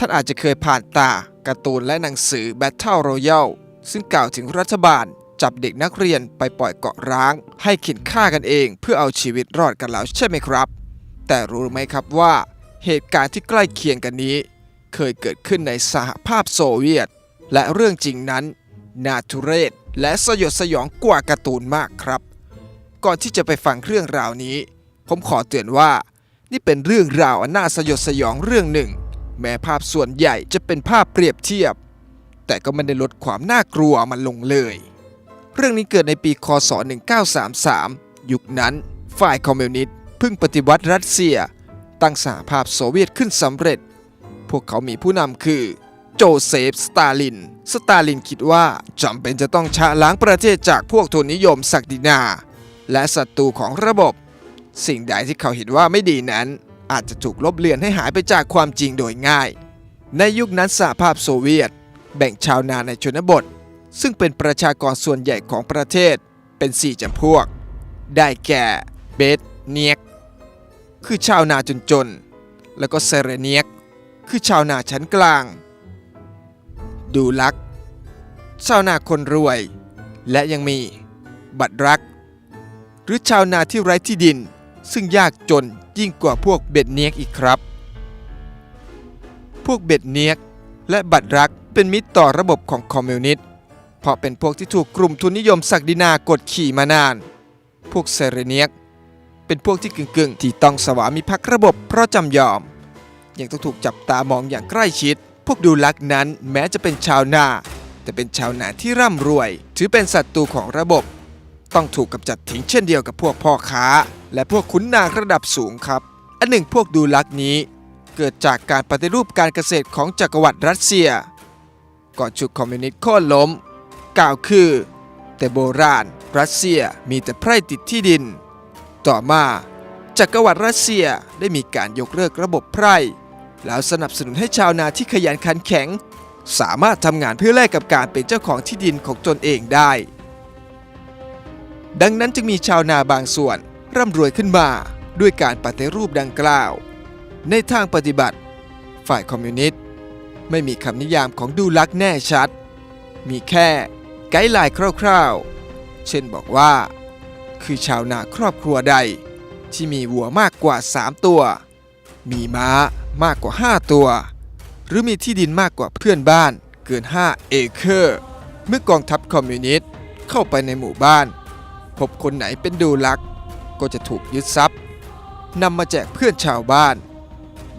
ท่านอาจจะเคยผ่านตาการ์ตูนและหนังสือ Battle Royale ซึ่งกล่าวถึงรัฐบาล จับเด็กนักเรียนไปปล่อยเกาะร้าง ให้ข็นฆ่ากันเองเพื่อเอาชีวิตรอดกันแล้วใช่ไหมครับ แต่รู้ไหมครับว่า เหตุการณ์ที่ใกล้เคียงกันนี้ เคยเกิดขึ้นในสหภาพโซเวียต และเรื่องจริงนั้น นาทุเรศและสยดสยองกว่าการ์ตูนมากครับ ก่อนที่จะไปฟังเรื่องราวนี้ ผมขอเตือนว่า นี่เป็นเรื่องราวอันน่าสยดสยองเรื่องหนึ่ง แม้ภาพส่วนใหญ่จะเป็นภาพเปรียบเทียบ แต่ก็ไม่ได้ลดความน่ากลัวมันลงเลย เรื่องนี้เกิดในปีคศ 1933 ยุคนั้น ฝ่ายคอมมิวนิสต์เพิ่งปฏิวัติรัสเซีย ตั้งสหภาพโซเวียตขึ้นสำเร็จ พวกเขามีผู้นำคือโจเซฟ สตาลิน สตาลินคิดว่าจำเป็นจะต้องชะล้างประเทศจากพวกทุนนิยมศักดินา และศัตรูของระบบ สิ่งใดที่เขาเห็นว่าไม่ดีนั้น อาจจะถูกลบเลือนให้หายไปจากความจริงโดยง่าย ในยุคนั้นสหภาพโซเวียต แบ่งชาวนาในชนบท ซึ่งเป็นประชากรส่วนใหญ่ของประเทศเป็น 4จำพวก ได้แก่เบสเนียก คือชาวนาจนๆแล้วก็เซเรเนียก คือชาวนาชั้นกลาง ดูลัก ชาวนาคนรวย และยังมีบัตรรัก หรือชาวนาที่ไร้ที่ดิน ซึ่งยากจน ยิ่งกว่าพวกเบ็ดเนียกอีกครับ พวกเบ็ดเนียกและบัตรรักเป็นมิตรต่อระบบของคอมมิวนิสต์เพราะเป็นพวกที่ถูกกลุ่มทุนนิยมศักดินากดขี่มานาน พวกเซเรเนียก เป็นพวกที่กึ่งๆ ที่ต้องสวามิภักดิ์ระบบเพราะจำยอม ยังต้องถูกจับตามองอย่างใกล้ชิด พวกดูลักนั้นแม้จะเป็นชาวนา แต่เป็นชาวนาที่ร่ำรวย ถือเป็นศัตรูของระบบ ต้องถูกกำจัดทิ้งเช่นเดียวกับพวกพ่อค้า และพวกขุนนางระดับสูงครับ อันหนึ่งพวกดูลักนี้ เกิดจากการปฏิรูปการเกษตรของจักรวรรดิรัสเซีย ก่อนฉุกคอมมิวนิสต์โค่นล้ม กล่าวคือ แต่โบราณรัสเซียมีแต่ไพร่ติดที่ดิน ต่อมาจักรวรรดิรัสเซียได้มีการยกเลิกระบบไพร่ แล้วสนับสนุนให้ชาวนาที่ขยันขันแข็ง สามารถทำงานเพื่อแลกกับการเป็นเจ้าของที่ดินของตนเองได้ ดังนั้นจึงมีชาวนาบางส่วน ร่ำรวยขึ้นมาด้วยการปฏิรูปดังกล่าว ในทางปฏิบัติ ฝ่ายคอมมิวนิสต์ไม่มีคำนิยามของดูลักษณ์แน่ชัด มีแค่ไกด์ไลน์คร่าวๆ เช่นบอกว่า คือชาวนาครอบครัวใด ที่มีวัวมากกว่า 3 ตัว มีม้ามากกว่า 5 ตัว หรือมีที่ดินมากกว่าเพื่อนบ้านเกิน 5 เอเคอร์ เมื่อกองทัพคอมมิวนิสต์เข้าไปในหมู่บ้าน พบคนไหนเป็นดูลัก ก็จะถูกยึดทรัพย์นำมาแจกเพื่อนชาวบ้าน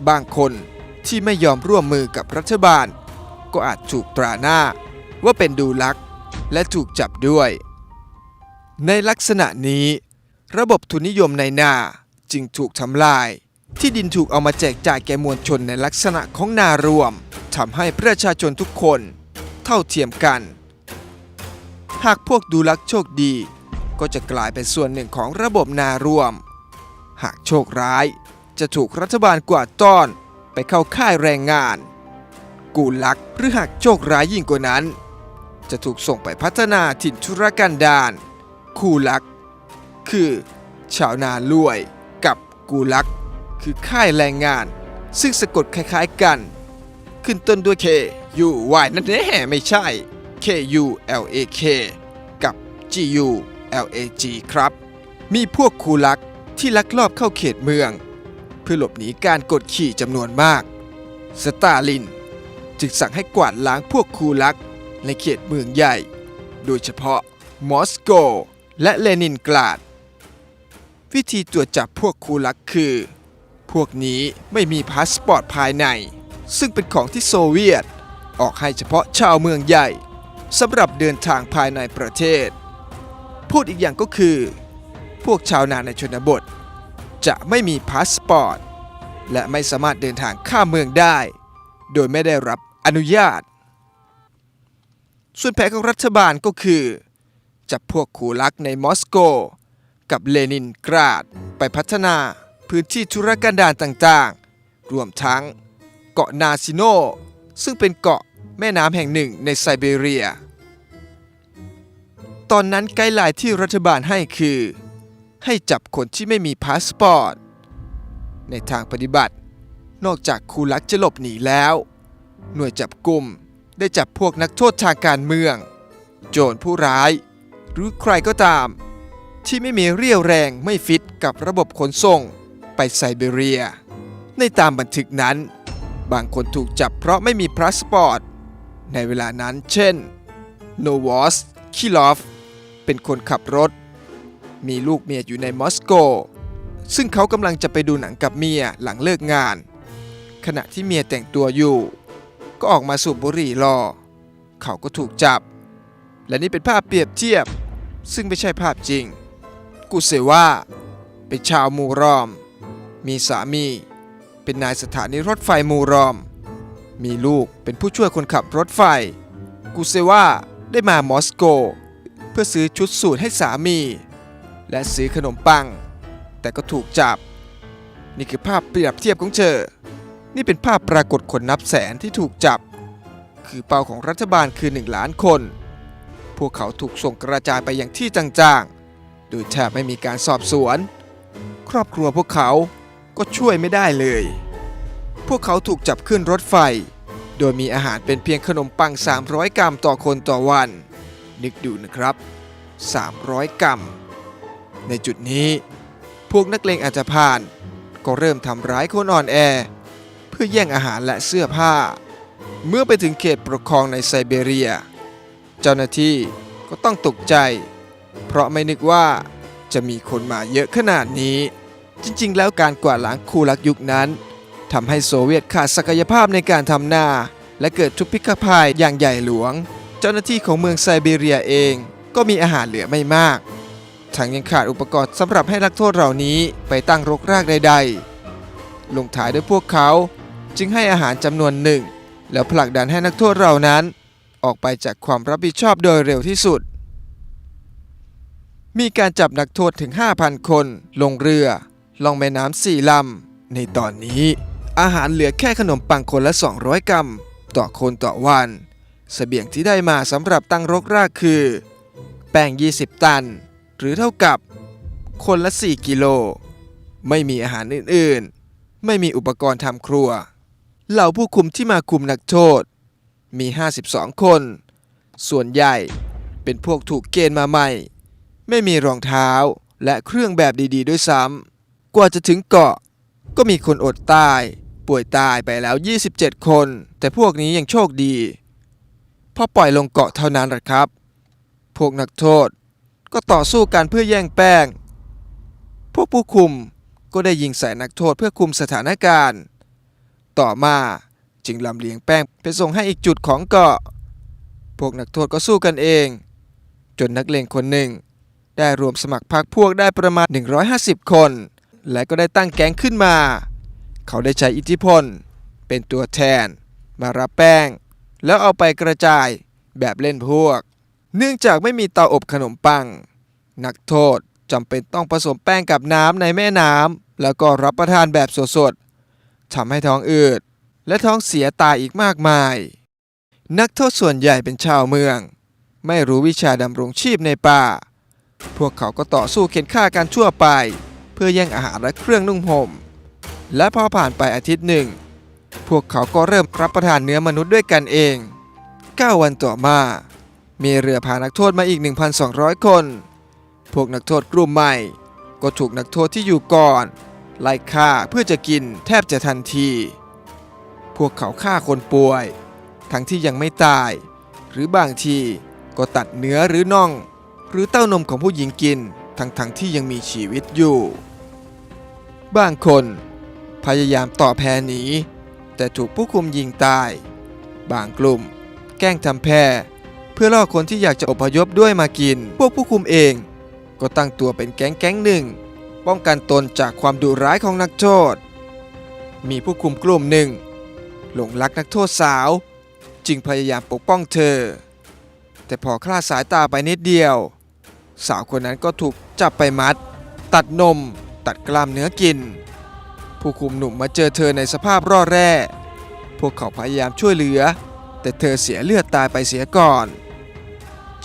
บางคนที่ไม่ยอมร่วมมือกับรัฐบาล ก็อาจถูกตราหน้าว่าเป็นดูลักและถูกจับด้วย ในลักษณะนี้ ระบบทุนนิยมในนาจึงถูกทำลาย ที่ดินถูกเอามาแจกจ่ายแก่มวลชนในลักษณะของนารวมทำให้ประชาชนทุกคนเท่าเทียมกัน หากพวกดูลักโชคดี ก็จะกลายเป็นส่วนหนึ่งของระบบนารวม หากโชคร้ายจะถูกรัฐบาลกวาดต้อนไปเข้าค่ายแรงงาน กูลักหรือหากโชคร้ายยิ่งกว่านั้น จะถูกส่งไปพัฒนาถิ่นธุรกันดารคูลัก คือชาวนาลวยกับกูลัก คือค่ายแรงงาน ซึ่งสะกดคล้ายๆกัน ขึ้นต้นด้วย K U Y นั่นแน่ไม่ใช่ K U L A K กับ G U L A G ครับ มีพวกคูลักที่ลักลอบเข้าเขตเมือง เพื่อหลบหนีการกดขี่จำนวนมาก สตาลิน จึงสั่งให้กวาดล้างพวกคูลักในเขตเมืองใหญ่ โดยเฉพาะมอสโก และเลนินกราด วิธีตรวจจับพวกคูลักคือ พวกนี้ไม่มีพาสปอร์ตภายใน ซึ่งเป็นของที่โซเวียต ออกให้เฉพาะชาวเมืองใหญ่สำหรับเดินทางภายในประเทศ พูดอีกอย่างก็คือ พวกชาวนาในชนบท จะไม่มีพาสปอร์ต และไม่สามารถเดินทางข้ามเมืองได้ โดยไม่ได้รับอนุญาต ส่วนแผนของรัฐบาลก็คือ จับพวกคูลักในมอสโก กับเลนินกราดไปพัฒนาพื้นที่ธุรกันดารต่างๆ รวมทั้งเกาะนาซิโน ซึ่งเป็นเกาะแม่น้ำแห่งหนึ่งในไซเบีเรีย ตอนนั้นไกด์ไลน์ที่รัฐบาลให้คือ ให้จับคนที่ไม่มีพาสปอร์ต ในทางปฏิบัติ นอกจากคูลักจะหลบหนีแล้ว หน่วยจับกลุ่มได้จับพวกนักโทษทางการเมือง โจรผู้ร้าย หรือใครก็ตาม ที่ไม่มีเรี่ยวแรงไม่ฟิตกับระบบขนส่งไปไซบีเรีย ในตามบันทึกนั้น บางคนถูกจับเพราะไม่มีพาสปอร์ต ในเวลานั้นเช่นโนวอสคิลอฟ เป็นคนขับรถ มีลูกเมียอยู่ในมอสโก ซึ่งเขากำลังจะไปดูหนังกับเมียหลังเลิกงาน ขณะที่เมียแต่งตัวอยู่ ก็ออกมาสูบบุหรี่รอ เขาก็ถูกจับ และนี่เป็นภาพเปรียบเทียบ ซึ่งไม่ใช่ภาพจริง กูเซว่า เป็นชาวมูรอม มีสามี เป็นนายสถานีรถไฟมูรอม มีลูกเป็นผู้ช่วยคนขับรถไฟ กูเซว่าได้มามอสโก พื่อซื้อชุดสูทให้สามี และซื้อขนมปัง แต่ก็ถูกจับ นี่คือภาพเปรียบเทียบของเธอ นี่เป็นภาพปรากฏคนนับแสนที่ถูกจับ คือเป้าของรัฐบาลคือ 1 ล้านคน พวกเขาถูกส่งกระจายไปยังที่ต่างๆ โดยแทบไม่มีการสอบสวน ครอบครัวพวกเขาก็ช่วยไม่ได้เลย พวกเขาถูกจับขึ้นรถไฟ โดยมีอาหารเป็นเพียงขนมปัง 300 กรัมต่อคนต่อวัน นึกดูนะครับ 300 กรัม ในจุดนี้ พวกนักเลงอาจจะผ่าน ก็เริ่มทำร้ายคนอ่อนแอ เพื่อแย่งอาหารและเสื้อผ้า เมื่อไปถึงเขตปกครองในไซเบเรีย เจ้าหน้าที่ก็ต้องตกใจ เพราะไม่นึกว่าจะมีคนมาเยอะขนาดนี้ จริงๆ แล้วการกวาดล้างคูลักยุคนั้นทำให้โซเวียตขาดศักยภาพในการทำนาและเกิดทุพพิฆภัยอย่างใหญ่หลวง เจ้าหน้าที่ของเมืองไซบีเรียเองก็มีอาหารเหลือไม่มาก ทั้งยังขาดอุปกรณ์สำหรับให้นักโทษเหล่านี้ไปตั้งรกรากใดๆ ลงท้ายด้วยพวกเขาจึงให้อาหารจำนวนหนึ่ง แล้วผลักดันให้นักโทษเหล่านั้น ออกไปจากความรับผิดชอบโดยเร็วที่สุด มีการจับนักโทษถึง 5,000 คน ลงเรือ ลองแม่น้ำสี่ลำ ในตอนนี้ อาหารเหลือแค่ขนมปังคนละ 200 กรัม ต่อคนต่อวัน เสบียงที่ได้มาสำหรับตั้งรกรากคือ แป้ง 20 ตัน หรือเท่ากับ คนละ 4 กิโล ไม่มีอาหารอื่นๆ ไม่มีอุปกรณ์ทำครัว เหล่าผู้คุมที่มาคุมนักโทษ มี 52 คน ส่วนใหญ่เป็นพวกถูกเกณฑ์มาใหม่ ไม่มีรองเท้าและเครื่องแบบดีๆด้วยซ้ำกว่าจะถึงเกาะ ก็มีคนอดตาย ป่วยตายไปแล้ว 27 คน แต่พวกนี้ยังโชคดี พอปล่อยลงเกาะเท่านั้นแหละครับ พวกนักโทษก็ต่อสู้กันเพื่อแย่งแป้ง พวกผู้คุมก็ได้ยิงใส่นักโทษเพื่อคุมสถานการณ์ ต่อมาจึงลำเลียงแป้งไปส่งให้อีกจุดของเกาะ พวกนักโทษก็สู้กันเอง จนนักเลงคนหนึ่ง ได้รวมสมัครพรรคพวกได้ประมาณ 150 คน และก็ได้ตั้งแก๊งขึ้นมา เขาได้ใช้อิทธิพล เป็นตัวแทน มารับแป้ง แล้วเอาไปกระจายแบบเล่นพวก เนื่องจากไม่มีเตาอบขนมปัง นักโทษจำเป็นต้องผสมแป้งกับน้ำในแม่น้ำแล้วก็รับประทานแบบสดๆทำให้ท้องอืด และท้องเสียตายอีกมากมาย นักโทษส่วนใหญ่เป็นชาวเมือง ไม่รู้วิชาดำรงชีพในป่า พวกเขาก็ต่อสู้เข็นฆ่ากันทั่วไป เพื่อแย่งอาหารและเครื่องนุ่งห่มและพอผ่านไปอาทิตย์หนึ่ง พวกเขาก็เริ่มรับประทานเนื้อมนุษย์ด้วยกันเอง 9 วันต่อมา มีเรือพานักโทษมาอีก 1,200 คน พวกนักโทษกลุ่มใหม่ ก็ถูกนักโทษที่อยู่ก่อน ไล่ฆ่าเพื่อจะกินแทบจะทันที พวกเขาฆ่าคนป่วย ทั้งที่ยังไม่ตาย หรือบางทีก็ตัดเนื้อหรือน่อง หรือเต้านมของผู้หญิงกิน ทั้งๆที่ยังมีชีวิตอยู่ บางคนพยายามต่อแพรหนี แต่ถูกผู้คุมยิงตาย บางกลุ่ม แกล้งทำแพรเพื่อล่อคนที่อยากจะอพยพด้วยมากิน พวกผู้คุมเอง ก็ตั้งตัวเป็นแก๊งแก๊งหนึ่ง ป้องกันตนจากความดุร้ายของนักโทษ มีผู้คุมกลุ่มหนึ่ง หลงรักนักโทษสาว จึงพยายามปกป้องเธอ แต่พอคลาดสายตาไปนิดเดียว สาวคนนั้นก็ถูกจับไปมัด ตัดนม ตัดกล้ามเนื้อกิน ผู้คุมหนุ่มมาเจอเธอในสภาพร่อแร่ พวกเขาพยายามช่วยเหลือ แต่เธอเสียเลือดตายไปเสียก่อน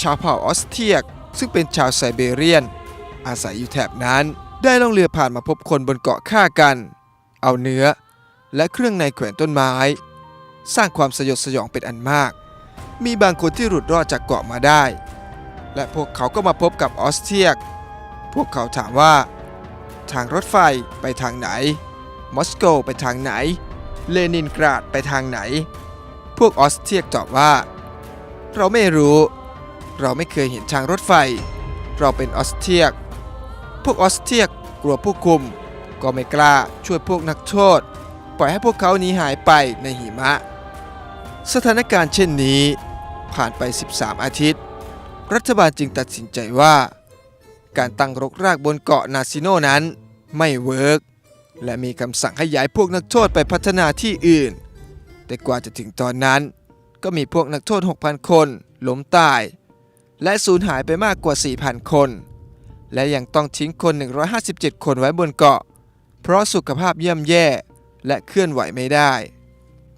ชาวเผ่าออสเทียกซึ่งเป็นชาวไซเบเรียน อาศัยอยู่แถบนั้นได้ล่องเรือผ่านมาพบคนบนเกาะฆ่ากัน เอาเนื้อ และเครื่องในแขวนต้นไม้ สร้างความสยดสยองเป็นอันมาก มีบางคนที่หลุดรอดจากเกาะมาได้ และพวกเขาก็มาพบกับออสเทียก พวกเขาถามว่า ทางรถไฟไปทางไหน มอสโกไปทางไหน เลนินกราดไปทางไหน พวกออสเทียกตอบว่า เราไม่รู้ เราไม่เคยเห็นทางรถไฟ เราเป็นออสเทียก พวกออสเทียกกลัวผู้คุม ก็ไม่กล้าช่วยพวกนักโทษ ปล่อยให้พวกเขาหนีหายไปในหิมะ สถานการณ์เช่นนี้ ผ่านไป 13 อาทิตย์ รัฐบาลจึงตัดสินใจว่า การตั้งรกรากบนเกาะนาซิโนนั้นไม่เวิร์ก และมีคำสั่งให้ย้ายพวกนักโทษไปพัฒนาที่อื่น แต่กว่าจะถึงตอนนั้น ก็มีพวกนักโทษ 6,000 คนล้มตาย และสูญหายไปมากกว่า 4,000 คน และยังต้องทิ้งคน 157 คนไว้บนเกาะ เพราะสุขภาพย่ำแย่และเคลื่อนไหวไม่ได้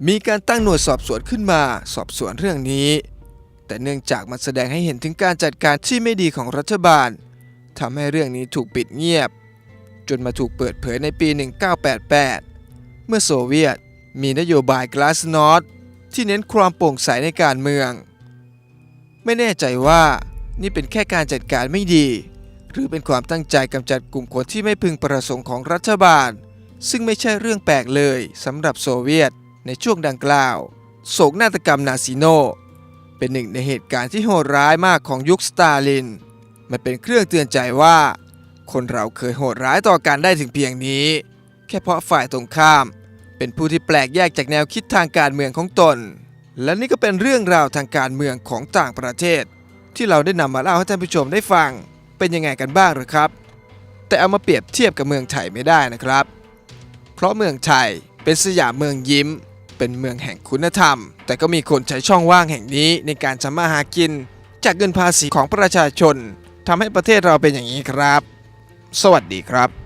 มีการตั้งหน่วยสอบสวนขึ้นมาสอบสวนเรื่องนี้ แต่เนื่องจากมันแสดงให้เห็นถึงการจัดการที่ไม่ดีของรัฐบาลทำให้เรื่องนี้ถูกปิดเงียบ จนมาถูกเปิดเผยในปี 1988 เมื่อโซเวียตมีนโยบาย Glasnost ที่เน้นความโปร่งใสในการเมือง ไม่แน่ใจว่านี่เป็นแค่การจัดการไม่ดี หรือเป็นความตั้งใจกำจัดกลุ่มคนที่ไม่พึงประสงค์ของรัฐบาล ซึ่งไม่ใช่เรื่องแปลกเลยสำหรับโซเวียตในช่วงดังกล่าว โศกนาฏกรรมนาซิโน เป็นหนึ่งในเหตุการณ์ที่โหดร้ายมากของยุคสตาลิน มันเป็นเครื่องเตือนใจว่า คนเราเคยโหดร้ายต่อกันได้ถึงเพียงนี้ แค่เพราะฝ่ายตรงข้าม เป็นผู้ที่แปลกแยกจากแนวคิดทางการเมืองของตน และนี่ก็เป็นเรื่องราวทางการเมืองของต่างประเทศ ที่เราได้นำมาเล่าให้ท่านผู้ชมได้ฟัง เป็นยังไงกันบ้างหรือครับ แต่เอามาเปรียบเทียบกับเมืองไทยไม่ได้นะครับ เพราะเมืองไทยเป็นสยามเมืองยิ้ม เป็นเมืองแห่งคุณธรรม แต่ก็มีคนใช้ช่องว่างแห่งนี้ในการทำมาหากิน จากเงินภาษีของประชาชนทำให้ประเทศเราเป็นอย่างนี้ครับ สวัสดีครับ